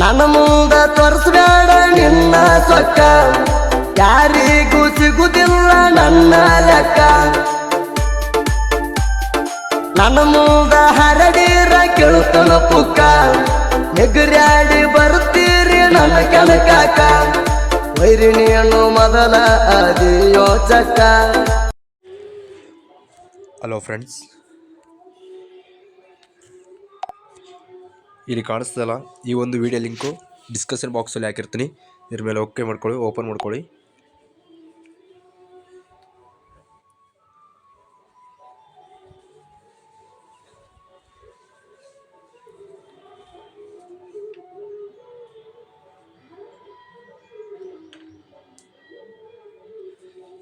ನನ್ನ ಮುಂದ ತೋರಿಸ್ಬೇಡ ನಿನ್ನ ಸೊಕ್ಕ. ಯಾರಿಗೂ ಸಿಗುದಿಲ್ಲ ನನ್ನ ಲೆಕ್ಕ. ನನ್ನ ಮುಂದ ಹರಡಿರ ಕೇಳುತ್ತನ ಪುಕ್ಕ. ನೆಗರ್ಯಾಡಿ ಬರುತ್ತೀರಿ ನನ್ನ ಕೆಳಕಾಕ ವೈರಿಣಿಯನ್ನು ನೀನು ಮೊದಲ ಅದಿಯೋ ಚಕ್ಕ. ಹಲೋ ಫ್ರೆಂಡ್ಸ್ ಇಲ್ಲಿ ಕಾಣಿಸ್ತದಲ್ಲ? ಈ ಒಂದು ವಿಡಿಯೋ ಲಿಂಕು ಡಿಸ್ಕಷನ್ ಬಾಕ್ಸಲ್ಲಿ ಹಾಕಿರ್ತೀನಿ. ಇದ್ರ ಮೇಲೆ ಓಕೆ ಮಾಡ್ಕೊಳ್ಳಿ ಓಪನ್ ಮಾಡ್ಕೊಳ್ಳಿ.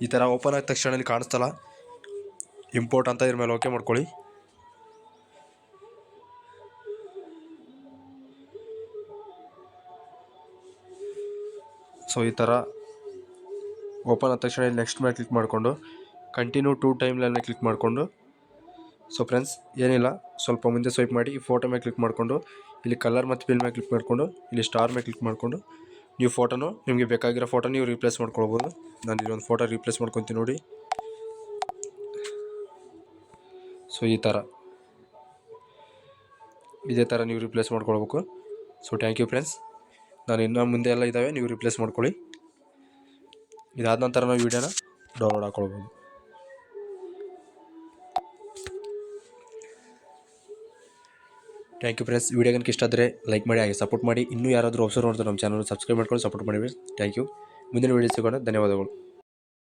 ಈ ಥರ ಓಪನ್ ಆದ ತಕ್ಷಣ ಇಲ್ಲಿ ಕಾಣಿಸ್ತಲ್ಲ? ಇಂಪೋರ್ಟ್ ಅಂತ ಇದ್ರ ಮೇಲೆ ಓಕೆ ಮಾಡ್ಕೊಳ್ಳಿ. ಸೊ ಈ ಥರ ಓಪನ್ ಆದ ತಕ್ಷಣ ಇಲ್ಲಿ ನೆಕ್ಸ್ಟ್ ಮೇಲೆ ಕ್ಲಿಕ್ ಮಾಡಿಕೊಂಡು ಕಂಟಿನ್ಯೂ ಟೂ ಟೈಮ್ ಕ್ಲಿಕ್ ಮಾಡಿಕೊಂಡು ಸೊ ಫ್ರೆಂಡ್ಸ್, ಏನಿಲ್ಲ, ಸ್ವಲ್ಪ ಮುಂದೆ ಸ್ವೈಪ್ ಮಾಡಿ, ಈ ಫೋಟೋ ಮೇಲೆ ಕ್ಲಿಕ್ ಮಾಡಿಕೊಂಡು, ಇಲ್ಲಿ ಕಲರ್ ಮತ್ತು ಬಿಲ್ ಮೇಲೆ ಕ್ಲಿಕ್ ಮಾಡಿಕೊಂಡು, ಇಲ್ಲಿ ಸ್ಟಾರ್ ಮೇಲೆ ಕ್ಲಿಕ್ ಮಾಡಿಕೊಂಡು, ನೀವು ಫೋಟೋನು, ನಿಮಗೆ ಬೇಕಾಗಿರೋ ಫೋಟೋ ನೀವು ರೀಪ್ಲೇಸ್ ಮಾಡ್ಕೊಳ್ಬೋದು. ನಾನು ಇಲ್ಲೊಂದು ಫೋಟೋ ರೀಪ್ಲೇಸ್ ಮಾಡ್ಕೊತೀನಿ ನೋಡಿ. ಸೊ ಈ ಥರ. ಇದೇ ಥರ ನೀವು ರಿಪ್ಲೇಸ್ ಮಾಡ್ಕೊಳ್ಬೇಕು. ಸೊ ಥ್ಯಾಂಕ್ ಯು ಫ್ರೆಂಡ್ಸ್ ನಾನು ಇನ್ನೂ ಮುಂದೆ ಎಲ್ಲ ಇದ್ದಾವೆ, ನೀವು ರಿಪ್ಲೇಸ್ ಮಾಡ್ಕೊಳ್ಳಿ. ಇದಾದ ನಂತರ ನಾವು ವೀಡಿಯೋನ ಡೌನ್ಲೋಡ್ ಹಾಕ್ಕೊಳ್ಬೋದು ಥ್ಯಾಂಕ್ ಯು ಫ್ರೆಂಡ್ಸ್ ವೀಡಿಯೋ ಕನಕ ಇಷ್ಟ ಆದರೆ ಲೈಕ್ ಮಾಡಿ, ಹಾಗೆ ಸಪೋರ್ಟ್ ಮಾಡಿ. ಇನ್ನೂ ಯಾರಾದರೂ ಅವಸರ ನೋಡಿದ್ರೆ ನಮ್ಮ ಚಾನಲ್ ಸಬ್ಸ್ಕ್ರೈಬ್ ಮಾಡ್ಕೊಂಡು ಸಪೋರ್ಟ್ ಮಾಡಿ ಥ್ಯಾಂಕ್ ಯು ಮುಂದಿನ ವೀಡಿಯೋ ಸಿಗೋಣ. ಧನ್ಯವಾದಗಳು.